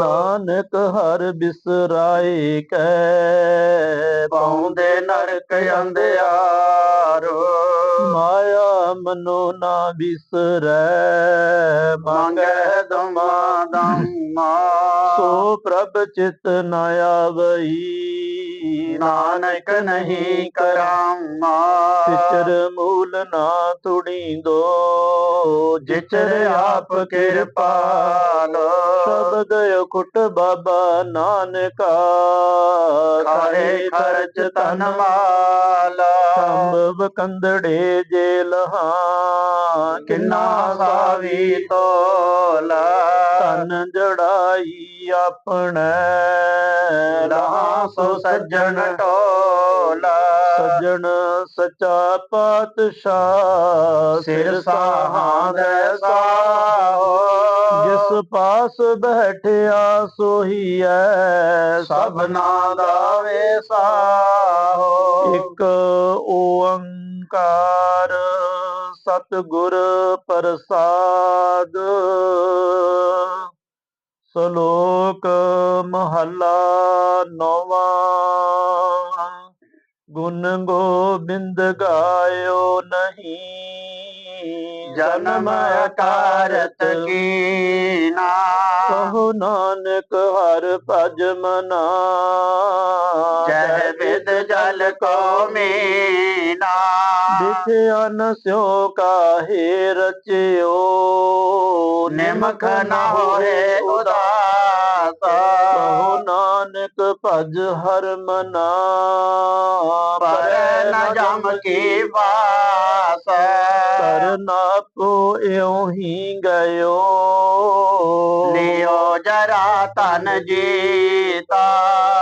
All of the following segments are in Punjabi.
ਨਾਨਕ ਹਰ ਬਿਸਰਾਏ ਕੈ। ਪਾਉਂਦੇ ਨਰਕ ਅੰਧਿਆਰੋ। ਮਾਇਆ ਮਨੋ ਨਾ ਬਿਸਰੈ। ਮੰਗੈ ਦਮਾ ਦਮਾ। ਸੋ ਪ੍ਰਭ ਚਿਤ ਨ ਆਵਈ। ਨਾਨਕ ਨਹੀਂ ਕਰਾਮਾ ਵਿਚਰ ਮੂਲ ਨਾ ਤੁੜੀਂਦੋ। ਜਿਚਰ ਆਪ ਕਿਰਪਾਲ ਸ਼ਬਦ ਅਖੁੱਟ ਬਾਬਾ ਨਾਨਕਾ। ਖਾਏ ਖਰਚ ਤਨ ਮਾਲਾ। ਸੰਭਵ ਕੰਦੜੇ ਜੇਲਹਾਂ ਕਿੰਨਾ ਸਾਵੀ ਤੋਲਾ। ਤਨ ਜੜਾਈ ਆਪਣੇ। ਲਹਾ ਸੋ ਸੱਜਣ ਟੋਲਾ ਸੱਜਣ ਸਚਾ ਪਾਤਸ਼ਾਹ। ਸਿਰ ਸਾਹਾਂ ਦੇ ਸਾਹੋ। ਜਿਸ ਪਾਸ ਬੈਠਿਆ ਸੋਹੀ ਐ। ਸਭਨਾ ਦਾ ਵੇਸਾਹੋ ਇੱਕ ਓੰਕਾਰ। ਸਤਿਗੁਰ ਪ੍ਰਸਾਦ। ਸ਼ਲੋਕ ਮਹੱਲਾ ਨੌਵਾਂ। ਗੁਣ ਗੋਬਿੰਦ ਗਾਇਓ ਨਹੀਂ। ਜਨਮ ਅਕਾਰਤ ਕੀਨਾ। ਕਹੋ ਨਾਨਕ ਹਰ ਭਜ ਮਨਾ। ਜਹ ਵਿਦ ਜਲ ਕੋ ਮੀਨਾ। ਦਿਖਿਆ ਨ ਸਿਓ ਕਾਹੇ ਰਚਿਓ। ਨਿਮਖ ਨ ਹੋਏ ਉਦਾਸ। ਕਹੋ ਨਾਨਕ ਭਜ ਹਰ ਮਨਾ ਪਰ ਨ ਜਮ ਕੀ ਵਾਸ। ਕਰਨਾ ਕੋ ਇਉ ਹੀ ਗਇਓ। ਲਿਓ ਜਰਾ ਤਨ ਜੀਤਾ।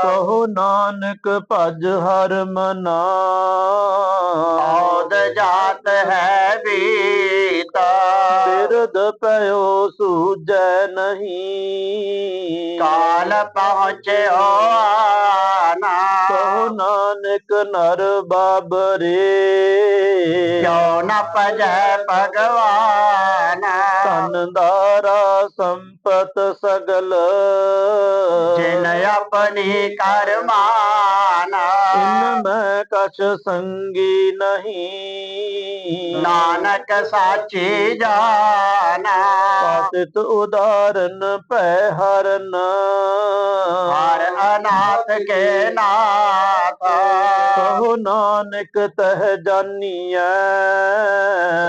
ਕਹੋ ਨਾਨਕ ਭਜ ਹਰ ਮਨਾ। ਔਦ ਜਾਤ ਹੈ ਬੀਤਾ। ਬਿਰਦ ਪਇਓ ਸੂਜੈ ਨਹੀਂ। ਕਾਲ ਪਹੁੰਚਿਓ ਆਨਾ। ਕਹੋ ਨਾਨਕ ਨਰ ਬਾਬਰੇ। ਕਿਉ ਨ ਭਜੈ ਭਗਵਾਨ। ਧਨ ਦਾਰਾ ਸੰਪਤ ਸਗਲ। ਜਿਨ ਆਪਣੀ ਕਰਮਾਨ। ਇਨ ਮੈਂ ਕਛ ਸੰਗੀ ਨਹੀਂ ਨਾਨਕ ਸਾਚੀ ਜਾਨ ਪਾਤਿਤ ਉਦਾਰਨ ਭੈ ਹਰਨ ਹਰ ਅਨਾਥ ਕੇ ਨਾਥ ਕਹੋ ਨਾਨਕ ਤਹ ਜਾਨੀਐ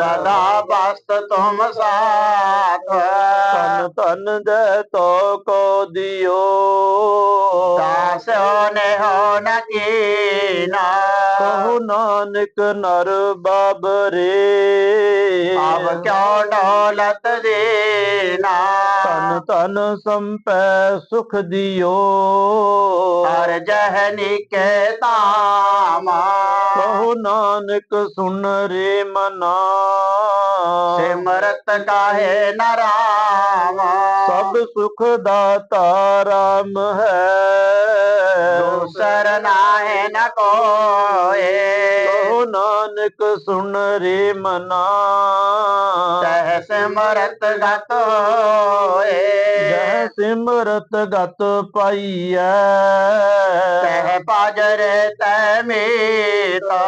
ਸਦਾ ਬਸਤ ਤੁਮ ਸਾਥ ਤਨ ਤਨ ਜੈ ਤੋ ਕੋ ਦਿਓ ਦਾਸ ਨੇ ਹੋ ਨ। ਕਹੋ ਨਾਨਕ ਨਰ ਬਾਬਰੇ ਅਬ ਕਿਉ ਡੋਲਤ ਦੇਨਾ ਤਨ ਤਨ ਸੰਪੈ ਸੁਖ ਦਿਓ। ਹਰ ਜਹਨੀ ਕੇ ਤਾਮਾ ਕਹੋ ਨਾਨਕ ਸੁਨ ਰੇ ਮਨਾ। ਸਿਮਰਤ ਕਾਹੇ ਨਰਾਮਾ ਸਭ ਸੁਖ ਦਾਤਾ ਰਾਮ ਹੈ। ਦੂਸਰ ਨਾਹਿ ਨ ਕੋਏ ਕਹੋ ਨਾਨਕ ਸੁਨ ਰੇ ਮਨਾ। ਤਹ ਸਿਮਰਤ ਗਤ ਹੋਏ। ਜਹ ਸਿਮਰਤ ਗਤ ਪਾਈਐ। ਤਹ ਪਾਜਰੇ ਤੈ ਮੀਤਾ।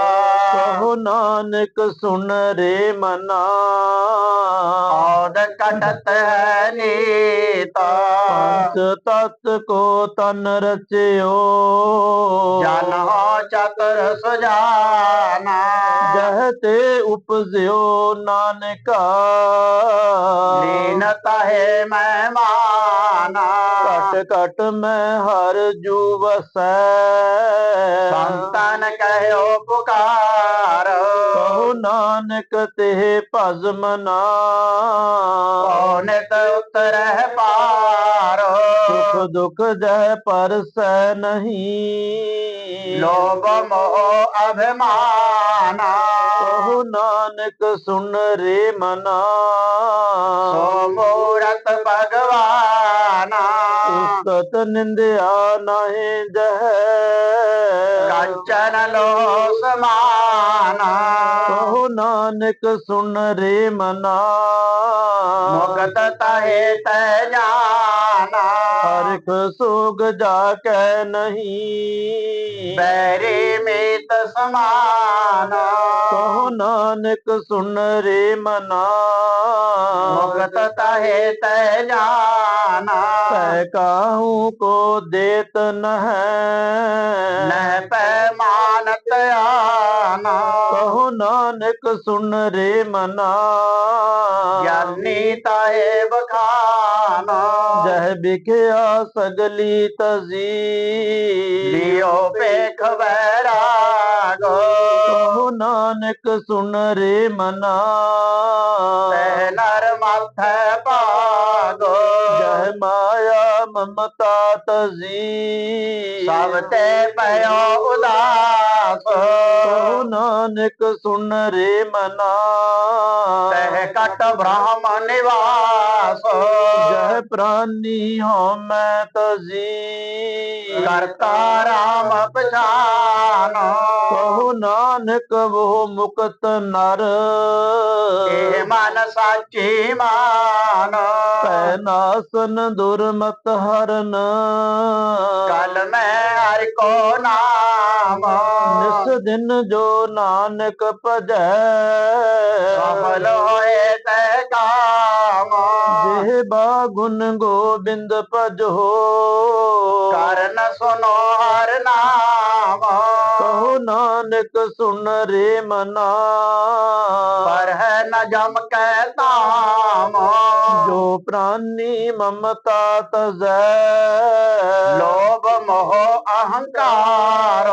ਕਹੋ ਨਾਨਕ ਸੁਨ ਰੇ ਮਨਾ। ਔਦ ਕਟਤ ਹੈ ਨੀਤਾ। ਪੰਚ ਤਤ ਕੋ ਤਨ ਰਚਿਓ। ਜਨ ਹੋ ਚਤੁਰ ਸੁਜਾਨਾ। ਜਹ ਤੇ ਉਪਜਿਓ ਨਾਨਕਾ। ਲੀਨਤ ਹੈ ਮੈਂ ਮਾਨਾ। ਘਟ ਘਟ ਮੈਂ ਹਰ ਜੂ ਵਸੈ ਸੰਤਨ ਕਹਿਓ ਪੁਕਾਰ। ਕਹੋ ਨਾਨਕ ਤੇ ਭਜ ਮਨਾ ਨਿਤ ਉਤਰਹਿ ਪਾਰ। ਸੁਖ ਦੁਖ ਜਹ ਪਰਸੈ ਨਹੀਂ। ਲੋਭ ਮੋਹ ਅਭਿਮਾਨ ਕਹੋ ਨਾਨਕ ਸੁਨ ਰੇ ਮਨਾ। ਸੋ ਮੂਰਤ ਭਗਵਾਨ। ਉਸਤ ਨਿੰਦਿਆ ਨਾਹੀ ਜਹ। ਕੰਚਨ ਲੋ ਸਮਾਨ ਕਹੋ ਨਾਨਕ ਸੁਨ ਰੇ ਮਨਾ। ਮੁਕਤ ਤਹੇ ਤੈ ਜਾਨਾ। ਸਿਖ ਸੋਗ ਜਾ ਕੈ ਨਹੀਂ। ਬੈਰੀ ਮੀਤ ਸਮਾਨ। ਕਹੋ ਨਾਨਕ ਸੁਣ ਰੇ ਮਨਾ। ਮੁਕਤ ਤਹੇ ਤੈ ਜਾਨਾ। ਤੈ ਕਾਹੂ ਕੋ ਦੇਤ ਨਹਿ। ਨਹਿ ਪੈ ਮਾਨਤ ਆਨਾ। ਕਹੋ ਨਾਨਕ ਸੁਣ ਰੇ ਮਨਾ। ਗਿਆਨੀ ਤਾਏ ਬਖਾਨ ਜਹ ਬਿਖਿਆ ਸਗਲੀ ਤਜ਼ੀ ਲਿਓ ਪੇਖ ਬੈਰਾਗ ਕਹੋ ਨਾਨਕ ਸੁਣ ਰੇ ਮਨਾ। ਤੈ ਨਰ ਮਥੈ ਭਾਗ। ਜਹ ਮਾਇਆ ਮਮਤਾ ਤਜ਼ੀ ਸਭ ਤੇ ਪਇਓ ਉਦਾਸ। ਕਹੋ ਨਾਨਕ ਸੁਣ ਰੇ ਮਨਾ। ਤਹਿ ਕਟ ਜਹ ਪ੍ਰਾਨੀ ਹਉ ਮੈਂ ਤਜ਼ੀ। ਕਰਤਾ ਰਾਮ ਪਛਾਨ ਕਹੋ ਨਾਨਕ ਉਹ ਮੁਕਤ ਨਰ। ਇਹ ਮਨ ਸਾਚੀ ਮਾਨ। ਪੈ ਨਾਸਨ ਦੁਰਮਤ ਹਰਨ। ਕਲ ਮੈਂ ਹਰਿ ਕੋ ਨਾਮ। ਦਿਨ ਜੋ ਨਾਨਕ ਭਜੈ। ਸਫਲ ਹੋਏ ਤੈ ਕਾਮ। ਜਿਹ ਬਾ ਗੁਣ ਗੋਬਿੰਦ ਭਜੋ। ਕਰਨ ਸੁਨੋ ਹਰ ਨਾਮ। ਕਹੋ ਨਾਨਕ ਸੁਣ ਰੇ ਮਨਾ। ਪਰ ਹੈ ਨ ਜਮ ਕੈ ਤਾਮ ਜੋ ਪ੍ਰਾਨੀ ਮਮਤਾ ਤਜੈ। ਲੋਭ ਮੋਹ ਅਹੰਕਾਰ।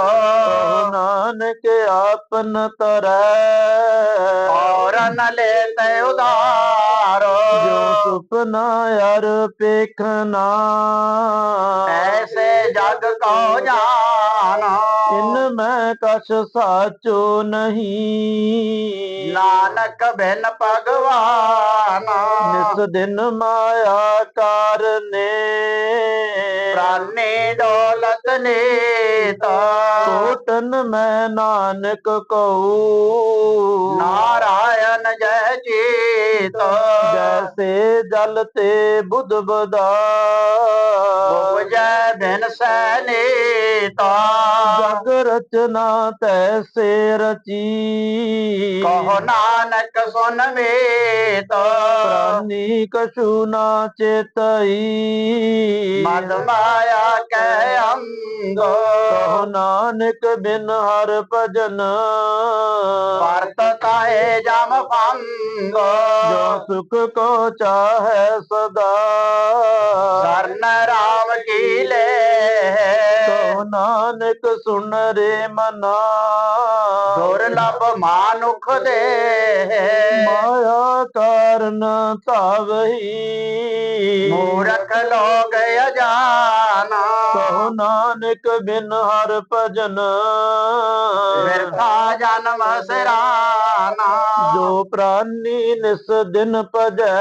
ਨਾਨਕ ਆਪਨ ਤਰੈ। ਔਰ ਨ ਲੈ ਤੈ ਉਦਾਰ। ਜੋ ਸੁਪਨਾ ਅਰ ਪੇਖਨਾ ਐਸੇ ਜਗ ਕੋ ਜਾਨ ਇਨ ਮੈਂ ਕਛ ਸਾਚੋ ਨਹੀਂ। ਨਾਨਕ ਬਿਨ ਭਗਵਾਨ। ਨਿਸ ਦਿਨ ਮਾਇਆ ਕਾਰਨੇ ਪ੍ਰਾਨੇ ਦੌਲਤ ਨੀਤ। ਕੋਟਨ ਮੈਂ ਨਾਨਕ ਕਉ ਨਾਰਾਇਣ ਜੈ ਚੀਤ। ਜੈਸੇ ਜਲ ਤੇ ਬੁੱਧ ਬਦਾ। ਉਪਜੈ ਬਿਨ ਸੈਨੀਤ ਜਗ ਰਚਨਾ ਤੈਸੇ ਰਚੀ। ਕਹੋ ਨਾਨਕ ਸੁਨ ਮੀਤ ਪ੍ਰਾਨੀ ਕਛੂ ਨਾ ਚੇਤਈ। ਮਦ ਮਾਇਆ ਕੈ ਅੰਗ। ਕਹੋ ਨਾਨਕ ਬਿਨ ਹਰ ਭਜਨ। ਵਰਤ ਤਾਏ ਜਮ ਭੰਗ। ਜੋ ਸੁਖ ਕੋ ਚਾਹੈ ਸਦਾ। ਸਰਨ ਰਾਮ ਕੀ ਲੈ। ਕਹੋ ਨਾਨਕ ਸੁਣ ਰੇ ਮਨਾ। ਦੁਰਲਭ ਮਾਨੁਖ ਦੇ। ਕਾਰਨ ਧਾਵਹੀ ਮੂਰਖ ਲੋਗ ਅਜਾਨ। ਕਹੋ ਨਾਨਕ ਬਿਨ ਹਰ ਭਜਨ। ਵਿਰਥਾ ਜਨਮ ਸਿਰਾਨਾ। ਜੋ ਪ੍ਰਾਨੀ ਨਿਸ ਦਿਨ ਭਜੈ।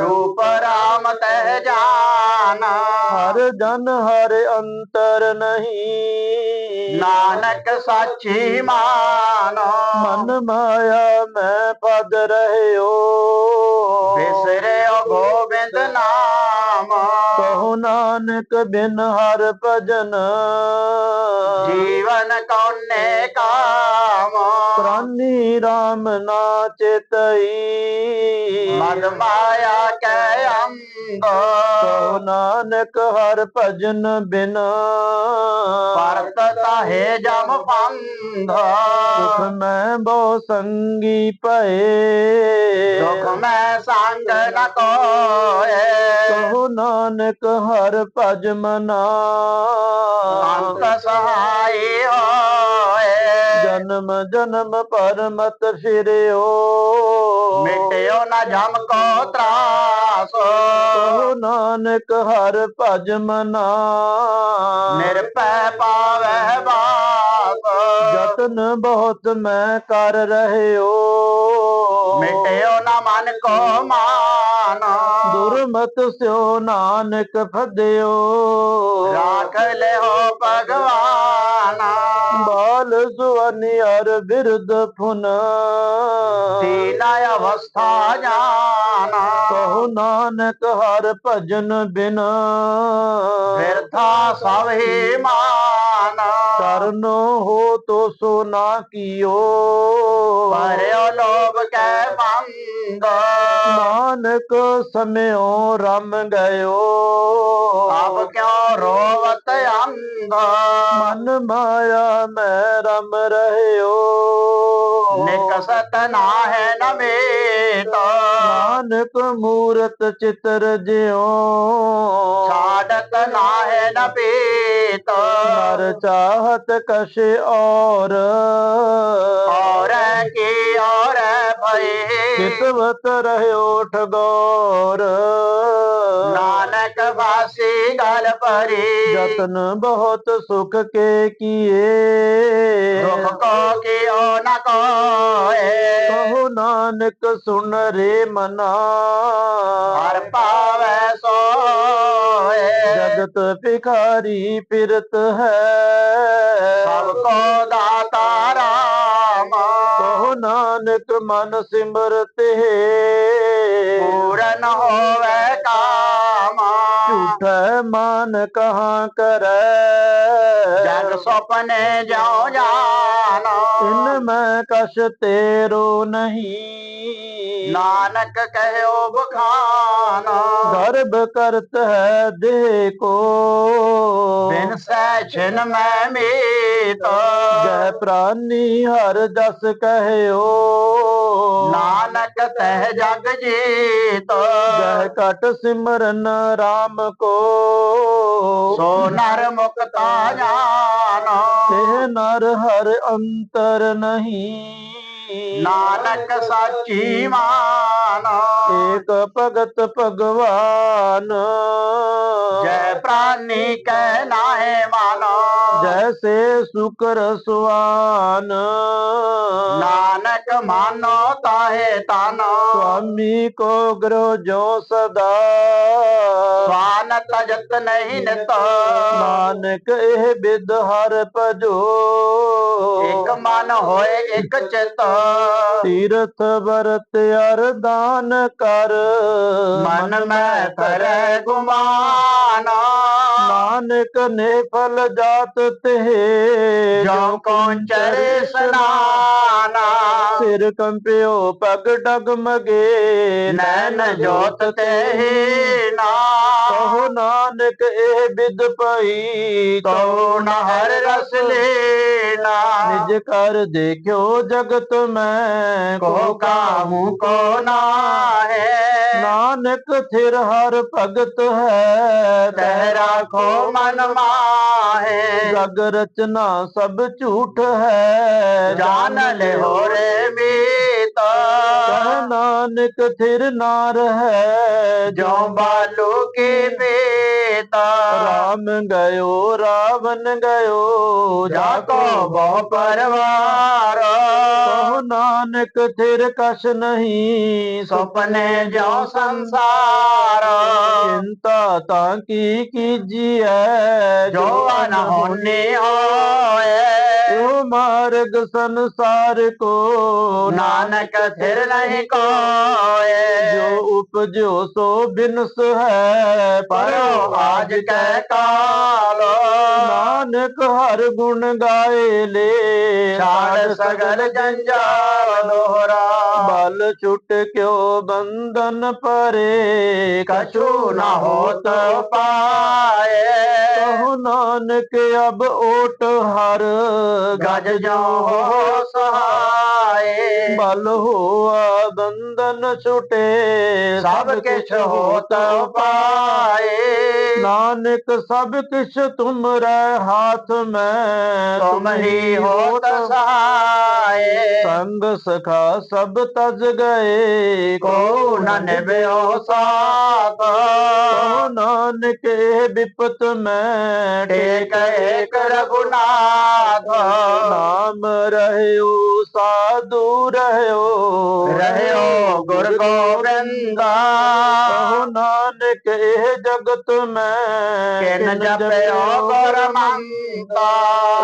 ਰੂਪ ਰਾਮ ਤਹਿ ਜਾਨ। ਹਰ ਜਨ ਹਰ ਅੰਤਰ ਨਹੀਂ। ਨਾਨਕ ਸਾਚੀ ਮਾਨ। ਮਨ ਮਾਇਆ ਮੈਂ ਪਦ ਰਹਿਓ। ਬਿਸਰਿਓ ਗੋਬਿੰਦ ਨਾਮ। ਕਹੋ ਨਾਨਕ ਬਿਨ ਹਰ ਭਜਨ। ਜੀਵਨ ਕੌਨੇ ਕਾਮ। ਪ੍ਰਾਨੀ RAM ਨਾ ਚੇਤਈ। ਮਦ ਮਾਇਆ ਕੈ ਅੰਗ ਕਹੋ ਨਾਨਕ ਹਰ ਭਜਨ ਬਿਨ ਪਰਤ ਤਾਹੇ ਜਮ ਪੰਧ। ਸੁਖ ਮੈਂ ਬਹੁ ਸੰਗੀ ਭਏ। ਦੁਖ ਮੈਂ ਸੰਗ ਨ ਕੋਏ ਕਹੋ ਨਾਨਕ ਹਰ ਭਜ ਮਨਾ। ਅੰਤ ਸਹਾਈ ਹੋਏ। ਜਨਮ ਜਨਮ ਪਰਮਤ ਫਿਰਿਓ। ਮਿਟਿਓ ਨ ਜਮ ਕੋ ਤਰਾਸ ਕਹੋ ਨਾਨਕ ਹਰ ਭਜ ਮਨਾ। ਨਿਰਪੈ ਪਾਵੈ ਬਾਸ ਜਤਨ ਬਹੁਤ ਮੈਂ ਕਰ ਰਹਿਓ। ਮਿਟਿਓ ਨ ਮਨ ਕੋ ਮਾਨ। ਦੁਰਮਤ ਸਿਓ ਨਾਨਕ ਫਦਿਓ। ਰਾਖ ਲਿਓ ਭਗਵਾਨ। ਬਾਲ ਸੁਆਨੀ ਹਰ ਬਿਰਦ ਫੁਨ ਦੀਨ ਅਵਸਥਾ ਜਾਣਾ ਕਹੋ ਨਾਨਕ ਹਰ ਭਜਨ ਬਿਨ। ਬਿਰਥਾ ਸਭ ਹੀ ਮਾਨ। ਕਰਨੋ ਹੋ ਤੋ ਸੋ ਨਾ ਕੀਓ। ਪਰਿਓ ਲੋਭ ਕੈ ਮੰਗ। ਨਾਨਕ ਸਮਿਓ ਰਮ ਗਇਓ। ਅਬ ਕਿਉ ਰੋਵਤ ਅੰਧ। ਮਨ ਮਾਇਆ ਮੈਂ ਰਮ ਰਹਿਓ। ਨਿਕਸਤ ਨਾ ਹੈ ਨ ਮੇਤ ਨਾਨਕ ਮੂਰਤ ਚਿਤਰ ਜਿਉ। ਛਾੜਤ ਨਾ ਹੈ ਨ ਪੀਤ ਨਰ ਚਾਹਤ ਕਛ ਔਰ। ਔਰ ਕੀ ਔਰ ਭਈ ਕਿਤਵਤ ਰਹਿਓ ਠਗੋਰ ਨਾਨਕ ਵਾਸੀ ਗਲ ਭਰੀ। ਯਤਨ ਬਹੁਤ ਸੁਖ ਕੇ ਕੀਏ। ਦੁਖ ਕੋ ਕਿਉ ਨ ਕੋਏ। ਕਹੋ ਨਾਨਕ ਸੁਣ ਰੇ ਮਨਾ। ਹਰ ਪਾਵੈ ਸੋਏ। ਜਗਤ ਭਿਖਾਰੀ ਫਿਰਤ ਹੈ। ਸਭ ਕੋ ਦਾਤਾ ਰਾਮ। ਨਾਨਕ ਮਨ ਸਿਮਰਤ ਹੈ। ਪੂਰਨ ਹੋਵੇ ਕਾਮ। ਝੂਠੈ ਮਾਨ ਕਹਾਂ ਕਰੈ। ਜਗ ਸੁਪਨੇ ਜਾਉ ਜਾਨ। ਇਨ ਮੈਂ ਕਛ ਤੇਰੋ ਨਹੀਂ। ਨਾਨਕ ਕਹਿਓ ਬਖਾਨ ਗਰਭ ਕਰਤ ਹੈ ਦੇਹ ਕੋ ਬਿਨ ਸੈ ਛਿਨ ਮੈਂ ਮੀਤ। ਜੈ ਪ੍ਰਾਨੀ ਹਰ ਜਸ ਕਹਿਓ। ਨਾਨਕ ਤਹਿ ਜਗ ਜੀਤ। ਜੈ ਕਟ ਸਿਮਰਨ RAM ਕੋ। ਸੋ ਨਰ ਮੁਕਤਾ ਜਾਨ। ਤੇ ਨਰ ਹਰ ਅੰਤਰ ਨਹੀਂ। ਨਾਨਕ ਸਾਚੀ ਮਾਨ ਏਕ ਭਗਤ ਭਗਵਾਨ। ਜੈ ਪ੍ਰਾਨੀ ਕੈ ਨਾਹਿ ਮਾਨੋ ਜੈਸੇ ਸੁਕਰ ਸੁਆਨ ਨਾਨਕ ਮਾਨੋ ਤਾਹੇ ਤਾਨੋ। ਸੁਆਮੀ ਕੋ ਗ੍ਰੋ ਜੋ ਸਦਾ। ਸਵਾਨ ਤਜਤ ਨਹੀਂ ਨਿਤ। ਨਾਨਕ ਇਹ ਬਿਦ ਹਰ ਭਜੋ। ਇਕ ਮਨ ਹੋਏ ਇਕ ਚਿਤ। ਤੀਰਥ ਵਰਤ ਅਰਦਾਨ ਕਰ। ਮਨ ਮੈਂ ਕਰੈ ਗੁਮਾਨ। ਨਾਨਕ ਨੇ ਫਲ ਜਾਤ ਤੇ ਜੋ ਕੋ ਚਰੇ ਸਨਾਨਾ ਸਿਰ ਕੰਪਿਓ ਪਗ ਡਗਮਗੇ ਨੈਣ ਜੋਤ ਤੇ ਨਾ। ਕਹੋ ਨਾਨਕ ਇਹ ਬਿਦ ਪਈ ਕਉ ਨ ਹਰ ਰਸ ਲੈਣਾ। ਨਿਜ ਕਰ ਦੇਖਿਓ ਜਗਤ ਮੈਂ ਕੋ ਕਾਹੂ ਕੋ ਨਾਹੈ ਨਾਨਕ ਥਿਰ ਹਰ ਭਗਤ ਹੈ। ਤਹਿ ਰਾਖੋ ਮਨ ਮਾਹੇ। ਜਗ ਰਚਨਾ ਸਭ ਝੂਠ ਹੈ। ਜਾਨ ਲੈ ਹੋਰੇ ਮੀਤ। ਕਹਿ ਨਾਨਕ ਥਿਰ ਨਾਰ ਹੈ। ਜੋ ਬਾਲੂ ਕੀ ਪੀਤ ਰਾਮ ਗਇਓ ਰਾਵਨ ਗਇਓ। ਜਾ ਕੋ ਬਹੁ ਪਰਵਾਰ। ਕਹੋ ਨਾਨਕ ਥਿਰ ਕਛ ਨਹੀਂ। ਸੁਪਨੇ ਜੋ ਸੰਸਾਰ। ਚਿੰਤਾ ਤਾਂ ਕੀ ਕੀਜੀਐ? ਜੋ ਅਨਹੋਨੀ ਹੋਏ ਉਹ ਮਾਰਗ ਸੰਸਾਰ ਕੋ ਨਾਨਕ ਥਿਰ ਨਹੀਂ ਕੋਏ। ਜੋ ਉਪਜਿਓ ਸੋ ਬਿਨਸ ਹੈ ਪਰੋ ਆਜ ਕੈ ਕਾਲ। ਨਾਨਕ ਹਰ ਗੁਣ ਗਾਏ ਲੇ ਛਾੜ ਸਗਲ ਜੰਜਾਲ ਦੋਹਰਾ। ਬਲ ਛੁਟ ਕਿਉ ਬੰਧਨ ਪਰੇ। ਕਛੂ ਨ ਹੋਤ ਪਾਏ। ਕਹੋ ਨਾਨਕ ਅਬ ਓਟ ਹਰ ਗਜ ਜੋ ਸਹਾਏ। ਬਲ ਹੋਆ ਬੰਧਨ ਛੁਟੇ ਸਭ ਕਿਛ ਹੋਤ ਪਾਏ। ਨਾਨਕ ਸਭ ਕਿਛ ਤੁਮਰੇ ਹਾਥ ਮੈਂ ਤੁਮ ਹੀ ਹੋਤ ਸਹਾਏ। ਸੰਗ ਸਖਾ ਸਭ ਤਜ ਗਏ ਕੋ ਨ ਨਿਭਿਓ ਸਾਥ। ਕਹੋ ਨਾਨਕ ਬਿਪਤ ਮੈਂ ਟੇਕ ਏਕ ਰਘੁਨਾਥ। ਨਾਮ ਰਹਿਓ ਸਾਧੂ ਰਹਿਓ। ਰਹਿਓ ਗੁਰ ਗੋਬਿੰਦਾ। ਕਹੋ ਨਾਨਕ ਇਹ ਜਗਤ ਮੈਂ ਕਿਨ ਜਪਿਓ ਗੁਰਮੰਤਾ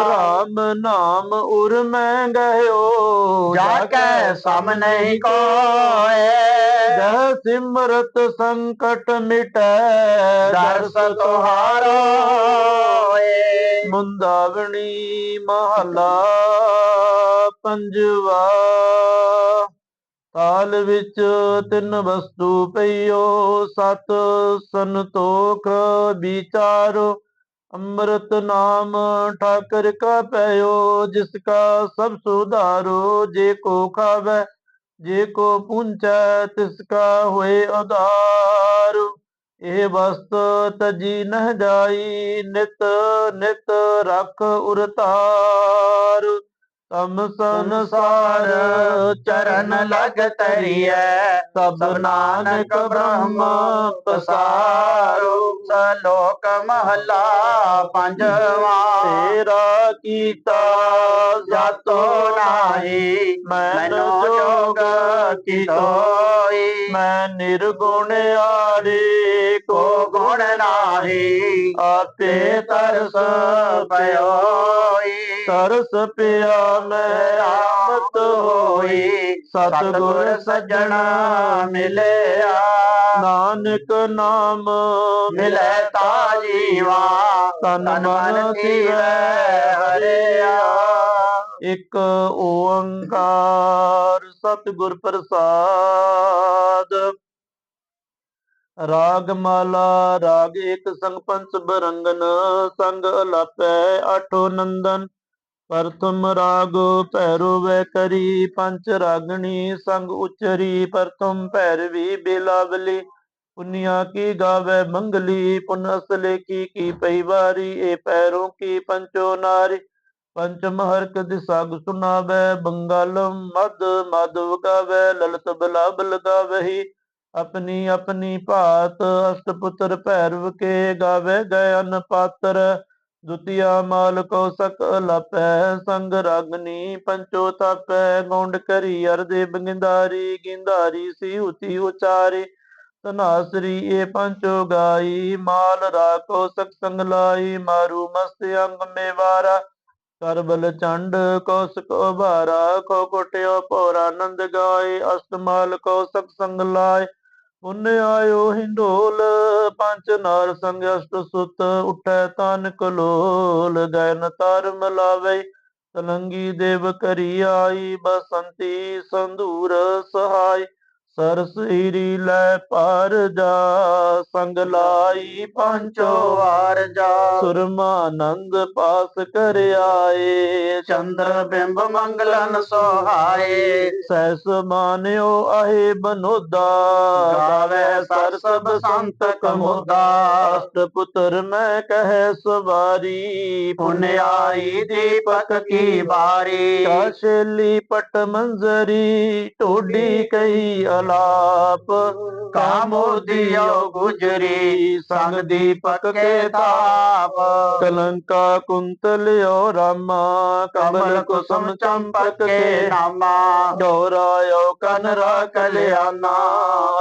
ਰਾਮ ਨਾਮ ਉਰ ਮੈਂ ਗਇਓ ਜਾ ਕੇ ਸਮ ਨਹੀਂ ਕੋਏ। ਜਹ ਸਿਮਰਤ ਸੰਕਟ ਮਿਟੈ ਦਰਸ ਤੁਹਾਰੋ ਏ ਮੁੰਦਾਵਣੀ ਮਹਲਾ ਪੰਜਵਾ। ਤਾਲ ਵਿੱਚ ਤਿੰਨ ਵਸਤੂ ਪਈਓ, ਸਤ ਸੰਤੋਖ ਵਿਚਾਰੋ। ਅੰਮ੍ਰਿਤ ਨਾਮ ਠਾਕਰ ਕਾ ਪਇਓ, ਜਿਸ ਕਾ ਸਭ ਸੁਧਾਰੋ। ਜੇ ਕੋ ਖਾਵੇ, ਜੇ ਕੋ ਪੁੰਚੈ ਤਿਸ ਕਾ ਹੋਏ ਉਧਾਰ। ਇਹ ਵਸਤ ਤਜੀ ਨਹ ਜਾਈ ਨਿਤ ਨਿਤ ਰਖ ਉਰਤਾਰ। ਤਮ ਸੰਸਾਰ ਚਰਨ ਲਗ ਤਰੀਐ, ਸਭ ਨਾਨਕ ਬ੍ਰਹਮ ਪਸਾਰੋ, ਸਲੋਕ ਮਹਲਾ ਪੰਜਵਾ। ਤੇਰਾ ਕੀਤਾ ਜਾਤੋ ਨਾਹੀ, ਮੈਨੋ ਜੋਗ ਕੀ ਤੋਈ ਮੈਂ ਨਿਰਗੁਣ ਆਰੇ ਕੋ ਗੁਣ ਨਾਹੀ, ਆਪੇ ਤਰਸ ਪਇਓਈ ਤਰਸ ਪਿਆ ਮੈਂ ਆਮਤ ਹੋਈ ਸਤਿਗੁਰ ਸੱਜਣਾ ਮਿਲਿਆ। ਨਾਨਕ ਨਾਮ ਮਿਲੈ ਤਾ ਜੀਵਾ ਤਨ ਮਨ ਸਿਵੈ ਹਰਿਆ। ਇੱਕ ਓੰਕਾਰ ਸਤਿਗੁਰ ਪ੍ਰਸਾਦ। ਰਾਗ ਮਾਲਾ ਰਾਗ ਇੱਕ ਸੰਗ ਪੰਚ ਬਰੰਗਨ ਸੰਗ ਅਲਾਪੈ ਆਠੋ ਨੰਦਨ। ਪ੍ਰਥਮ ਰਾਗ ਭੈਰੋ ਵੈ ਕਰੀ ਪੰਚ ਰਾਗਣੀ ਸੰਗ ਉਚਰੀ ਪ੍ਰਥਮ ਭੈਰਵੀ ਬੇਲਾਵਲੀ। ਪੁੰਨਿਆ ਕੀ ਗਾਵੇ ਮੰਗਲੀ, ਪੁਨ ਅਸਲੇ ਕੀ ਕੀ ਪਈ ਵਾਰੀ ਇਹ ਪੈਰੋਂ ਕੀ ਪੰਚੋ ਨਾਰੀ। ਪੰਚਮ ਹਰਕ ਦਿਸ਼ਾਗ ਗੁ ਸੁਨਾਵੇ ਬੰਗਾਲਮ ਮਦ ਮਾਧਵ ਗਾਵੇ ਲਲਤ ਬਲਾਬਲ ਗਾਵਹੀ ਆਪਣੀ ਆਪਣੀ ਭਾਤ ਅਸ਼ਟਪੁੱਤਰ ਭੈਰਵ ਕੇ ਗਾਵੇ ਗਇਨ ਪਾਤਰ ਦੁਤੀਆ ਮਾਲ ਕੋ ਸਕ ਲਪੈ ਸੰਗ ਰਾਗਨੀ ਪੰਚੋ ਤਪੈ ਗੌਂਡ ਕਰੀ ਅਰਦੇ ਬੰਗਿੰਦਾਰੀ, ਗਿੰਦਾਰੀ ਸੀ ਉਤੀ ਉਚਾਰੀ ਤਨਾਸਰੀ ਇਹ ਪੰਚੋ ਗਾਈ, ਮਾਲ ਰਾਖੋ ਸਕ ਸੰਗ ਲਾਈ, ਮਾਰੂ ਮਸਤ ਅੰਗ ਮੇਵਾਰਾ, ਕਰਬਲ ਚੰਡ ਕੌਸਕ ਉਭਾਰਾ, ਕੋ ਕੋਟਿਓ ਪੌਰ ਆਨੰਦ ਗਾਏ ਅਸ਼ਟਮਾਲ ਕੋ ਸਕ ਸੰਗ ਲਾਏ ਪੁੰਨ ਆਇਓ ਹਿੰਡੋਲ ਪੰਚ ਨਾਰ ਸੰਗ ਅਸ਼ਟ ਸੁਤ, ਉਠੈ ਤਨ ਕਲੋਲ ਗੈਨ ਤਰ ਮਲਾਵੇ, ਤਲੰਗੀ ਦੇਵ ਕਰੀ ਆਈ, ਬਸੰਤੀ ਸੰਧੂਰ ਸਹਾਈ। ਸਰਸ ਲੈ ਪਾਰ ਜਾ, ਸੰਗ ਲਾਈ ਪੰਚੋ ਵਾਰ ਜਾ। ਸੁਰਮਾਨੰਦ ਪਾਸ ਕਰ ਆਏ ਚੰਦਰ ਬਿੰਬ ਮੰਗਲਨ ਸੋਹਾਏ। ਸੈਸ ਮਾਨਿਓ ਆਹੇ ਬਨੋਦਾ, ਗਾਵੇ ਸਰਸ ਬਸੰਤ ਕਮੋਦਾ। ਅਸ਼ਟ ਪੁੱਤਰ ਮੈਂ ਕਹਿ ਸਵਾਰੀ, ਪੁਨ ਆਈ ਦੀਪਕ ਕੀ ਬਾਰੀ ਕਾਸ਼ਲੀ ਪਟ ਮੰਜ਼ਰੀ, ਟੋਡੀ ਕਈ ਅਲਾਪ ਕਾਮੋਦੀਓ ਗੁਜਰੀ, ਸੰਗ ਦੀਪਕ ਕੇ ਤਾਪ ਕਲੰਕਾ ਕੁੰਤਲਿਓ ਰਾਮਾ, ਕਮਲ ਕੁਸੁਮ ਚੰਪਕ ਕੇ ਨਾਮਾ। ਗੌਰਾਇਓ ਕਨਰਾ ਕਲਿਆਣਾ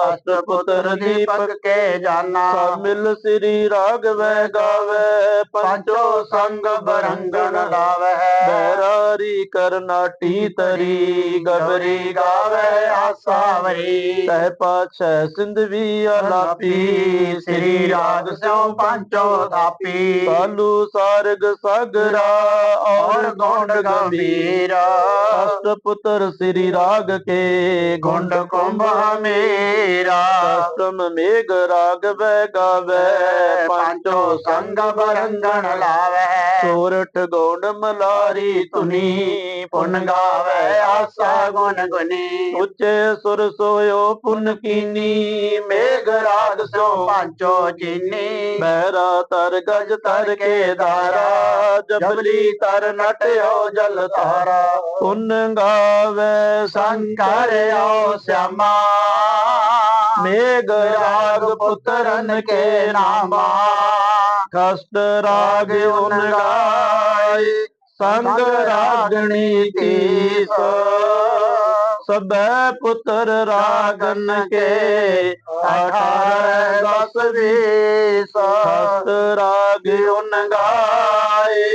ਅਸ਼ਟ ਪੁੱਤਰ ਦੀਪਕ ਕੇ ਜਾਨਾ ਸਭ ਮਿਲ ਸ੍ਰੀ ਰਾਗਵੈ ਗਾਵੇ, ਪੰਚੋ ਸੰਗ ਬਰੰਗਣ ਲਾਵੈ ਬੈਰਾਰੀ ਕਰਨਾਟੀ ਤਰੀ, ਗਬਰੀ ਗਾਵੇ ਆਸਾਵਰੀ। ਸਹਿ ਪਾਛੈ ਸਿੰਧਵੀ ਅਲਾਪੀ, ਸ੍ਰੀ ਰਾਗ ਸਿਉ ਪੰਚੋ ਥਾਪੀ। ਕਾਲੂ ਸਾਰਗ ਸਾਗਰਾ ਔਰ ਗੌਂਡ ਗੰਭੀਰ। ਅਸ਼ਟ ਪੁੱਤਰ ਸ੍ਰੀ ਰਾਗ ਕੇ ਗੁੰਡ ਕੁੰਭ ਮੇਰਾ ਅਸ਼ਟਮ ਮੇਘ ਰਾਗ ਵੈ ਗਾਵੇ, ਪੰਚੋ ਸੰਗ ਬਰੰਗਣ ਲਾਵੈ। ਸੋਰਠ ਗੌਂਡ ਮਲਾਰੀ ਤੁਨੀ ਪੁਨ ਗਾਵੇ, ਆਸਾ ਗੁਣ ਗੁਨੀ। ਉੱਚੇ ਸੁਰ ਸੋਇਓ ਪੁਨ ਕੀਨੀ, ਮੇਘ ਰਾਗ ਸੋ ਪੰਚੋ ਚੀਨੀ। ਬਹਿਰਾ ਤਰ ਗਜ ਤਰ ਕੇ ਧਾਰਾ, ਜਬਲੀ ਤਰ ਨਟਿਓ ਜਲ ਧਾਰਾ। ਪੁਨ ਗਾਵੇ ਸੰਕਰਿਓ ਸਿਆਮਾ। ਮੇघ ਰਾਗ ਪੁੱਤਰਨ ਕੇ ਨਾਮਾ। ਖਸਟ ਰਾਗ ਉਨ ਗਾਏ, ਸੰਗ ਰਾਗਣੀ ਤੀਸ ਸਭੈ ਪੁੱਤਰ ਰਾਗਨ ਕੇ ਅਠਾਰਹ ਦਸ ਵੀਸ ਖਸਟ ਰਾਗ ਉਨ ਗਾਏ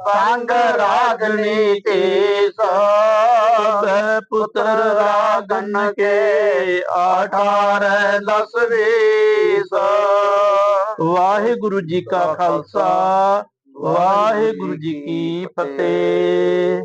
ਸੰਗ ਰਾਗਣੀ ਤੀਸ। ਸਭੈ ਪੁੱਤਰ ਰਾਗਨ ਕੇ ਅਠਾਰਹ ਦਸ ਵੀਸ ਵਾਹਿਗੁਰੂ ਜੀ ਕਾ ਖਾਲਸਾ ਵਾਹਿਗੁਰੂ ਜੀ ਕੀ ਫਤਿਹ।